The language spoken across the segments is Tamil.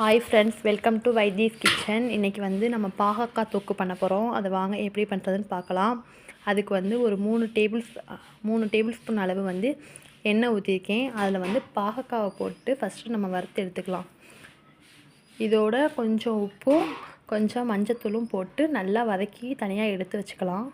Hi friends welcome to Vaithee's kitchen இன்றைக்கி வந்து நம்ம பாகக்காய் தொக்கு பண்ண போகிறோம் அதை வாங்க எப்படி பண்ணுறதுன்னு பார்க்கலாம். அதுக்கு வந்து ஒரு மூணு டேபிள் மூணு டேபிள் ஸ்பூன் அளவு வந்து எண்ணெய் ஊற்றிருக்கேன் அதில் வந்து பாகக்காவை போட்டு ஃபஸ்ட்டு நம்ம வறுத்து எடுத்துக்கலாம். இதோட கொஞ்சம் உப்பும் கொஞ்சம் மஞ்சத்தூளும் போட்டு நல்லா வதக்கி தனியாக எடுத்து வச்சுக்கலாம்.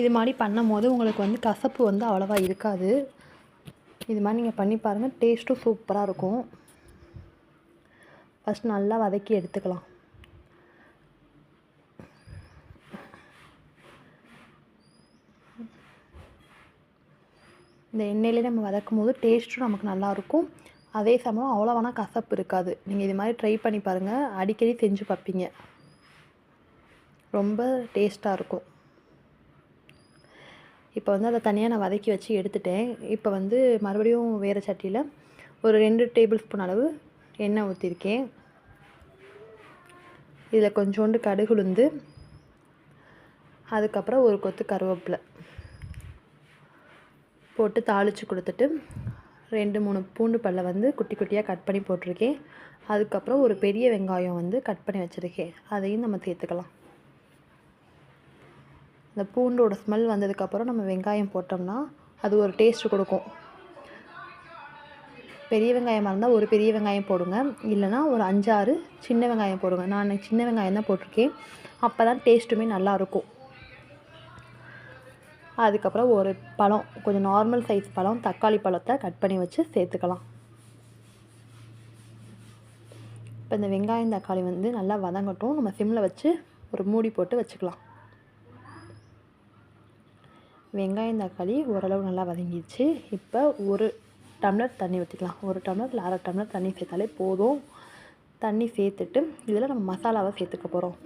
இது மாதிரி பண்ணும் போது உங்களுக்கு வந்து கசப்பு வந்து அவ்வளோவா இருக்காது. இது மாதிரி நீங்கள் பண்ணி பாருங்கள் டேஸ்ட்டும் சூப்பராக இருக்கும். ஃபஸ்ட் நல்லா வதக்கி எடுத்துக்கலாம். இந்த எண்ணெயிலே நம்ம வதக்கும் போது டேஸ்ட்டும் நமக்கு நல்லாயிருக்கும் அதே சமயம் அவ்வளோ கசப்பு இருக்காது. நீங்கள் இது மாதிரி ட்ரை பண்ணி பாருங்கள் அடிக்கடி செஞ்சு பார்ப்பீங்க. ரொம்ப டேஸ்ட்டாக இருக்கும். இப்போ வந்து அதை தனியாக நான் வதக்கி வச்சு எடுத்துட்டேன். இப்போ வந்து மறுபடியும் வேறு சட்டியில் ஒரு ரெண்டு டேபிள் ஸ்பூன் அளவு எண்ணெய் ஊற்றிருக்கேன் இதில் கொஞ்சோண்டு கடுகுளுந்து அதுக்கப்புறம் ஒரு கொத்து கருவேப்பிலை போட்டு தாளித்து கொடுத்துட்டு ரெண்டு மூணு பூண்டு பல்லை வந்து குட்டி குட்டியாக கட் பண்ணி போட்டிருக்கேன். அதுக்கப்புறம் ஒரு பெரிய வெங்காயம் வந்து கட் பண்ணி வச்சுருக்கேன். அதையும் நம்ம சேர்த்துக்கலாம். இந்த பூண்டோட ஸ்மெல் வந்ததுக்கப்புறம் நம்ம வெங்காயம் போட்டோம்னா அது ஒரு டேஸ்ட் கொடுக்கும். பெரிய வெங்காயமாக இருந்தால் ஒரு பெரிய வெங்காயம் போடுங்க. இல்லைனா ஒரு அஞ்சாறு சின்ன வெங்காயம் போடுங்க. நான் சின்ன வெங்காயம் தான் போட்டிருக்கேன். அப்போ தான் டேஸ்ட்டுமே நல்லாயிருக்கும் அதுக்கப்புறம் ஒரு பழம் கொஞ்சம் நார்மல் சைஸ் பழம் தக்காளி பழத்தை கட் பண்ணி வச்சு சேர்த்துக்கலாம். இப்போ இந்த வெங்காயம் தக்காளி வந்து நல்லா வதங்கட்டும். நம்ம சிம்மில் வச்சு ஒரு மூடி போட்டு வச்சுக்கலாம். வெங்காயம் தக்காளி ஓரளவு நல்லா வதங்கிடுச்சு. இப்போ ஒரு டம்ளர் தண்ணி ஊற்றிக்கலாம் ஒரு டம்ளர் இல்லை அரை டம்ளர் தண்ணி சேர்த்தாலே போதும். தண்ணி சேர்த்துட்டு இதில் நம்ம மசாலாவை சேர்த்துக்க போகிறோம்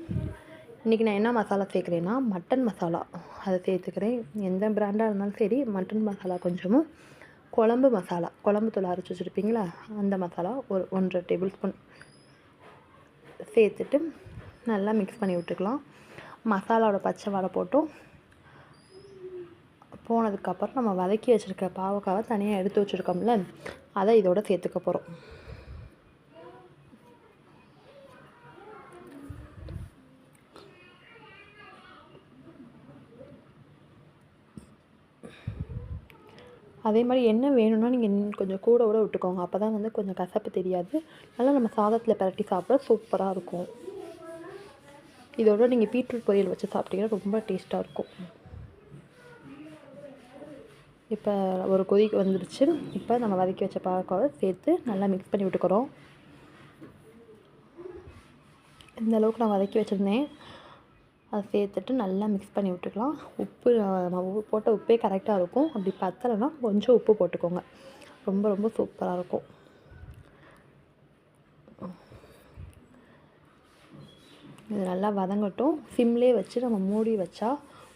இன்றைக்கி நான் என்ன மசாலா சேர்க்குறேன்னா மட்டன் மசாலா. அதை சேர்த்துக்கிறேன். எந்த பிராண்டாக இருந்தாலும் சரி மட்டன் மசாலா கொஞ்சமும். குழம்பு மசாலா. குழம்பு தூள் அரைச்சி வச்சுருப்பீங்களா? அந்த மசாலா ஒரு ஒன்றரை டேபிள் ஸ்பூன் சேர்த்துட்டு நல்லா மிக்ஸ் பண்ணி விட்டுக்கலாம். மசாலாவோட பச்சை வாடை போட்டும். போனதுக்கப்புறம் நம்ம வதக்கி வச்சுருக்க பாவக்காவை தனியாக எடுத்து வச்சுருக்கோம்ல அதை இதோட சேர்த்துக்க போகிறோம் அதே மாதிரி என்ன வேணும்னா நீங்கள் கொஞ்சம் கூட கூட விட்டுக்கோங்க. அப்போ தான் வந்து கொஞ்சம் கசப்பு தெரியாது. நல்லா நம்ம சாதத்தில் பரட்டி சாப்பிட சூப்பராக இருக்கும். இதோட நீங்கள் பீட்ரூட் பொரியல் வச்சு சாப்பிட்டீங்கன்னா ரொம்ப டேஸ்ட்டாக இருக்கும். இப்போ ஒரு கொதிக்கு வந்துடுச்சு இப்போ நம்ம வதக்கி வச்ச பாவக்காவை சேர்த்து நல்லா மிக்ஸ் பண்ணி விட்டுக்கிறோம். இந்த அளவுக்கு நான் வதக்கி வச்சுருந்தேன். அதை சேர்த்துட்டு நல்லா மிக்ஸ் பண்ணி விட்டுக்கலாம். உப்பு நம்ம போட்ட உப்பே கரெக்டாக இருக்கும். அப்படி பத்தலைன்னா கொஞ்சம் உப்பு போட்டுக்கோங்க. ரொம்ப ரொம்ப சூப்பராக இருக்கும். இது நல்லா வதங்கட்டும். சிம்லே வச்சு நம்ம மூடி வச்சா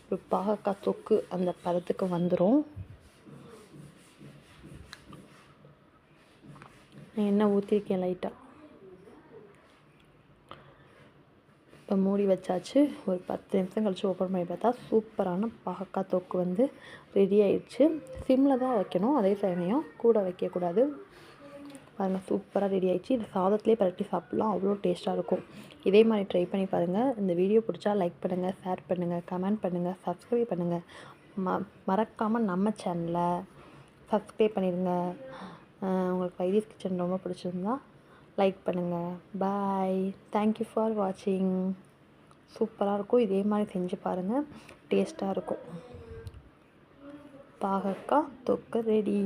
ஒரு பாகக்காய் தொக்கு அந்த பதத்துக்கு வந்துடும் எண்ணெய் ஊற்றிருக்கேன் லைட்டாக இப்போ மூடி வச்சாச்சு. ஒரு பத்து நிமிஷம் கழித்து ஓப்பன் பண்ணி பார்த்தா சூப்பரான பாகக்காய் தொக்கு வந்து ரெடி ஆயிடுச்சு. சிம்மில் தான் வைக்கணும். அதே சமயம் கூட வைக்கக்கூடாது பாருங்கள் சூப்பராக ரெடி ஆயிடுச்சு. இது சாதத்துலேயே பரட்டி சாப்பிட்லாம். அவ்வளோ டேஸ்ட்டாக இருக்கும். இதே மாதிரி ட்ரை பண்ணி பாருங்கள் இந்த வீடியோ பிடிச்சா லைக் பண்ணுங்கள் ஷேர் பண்ணுங்கள் கமெண்ட் பண்ணுங்கள் சப்ஸ்கிரைப் பண்ணுங்கள் ம மறக்காமல் நம்ம சேனலை சப்ஸ்கிரைப் பண்ணிடுங்க. வைதீஸ் கிச்சன் ரொம்ப பிடிச்சிருந்தா லைக் பண்ணுங்கள் பாய் தேங்க்யூ ஃபார் வாட்சிங் சூப்பராக இருக்கும். இதே மாதிரி செஞ்சு பாருங்கள் டேஸ்ட்டாக இருக்கும். பாகக்காய் தொக்கு ரெடி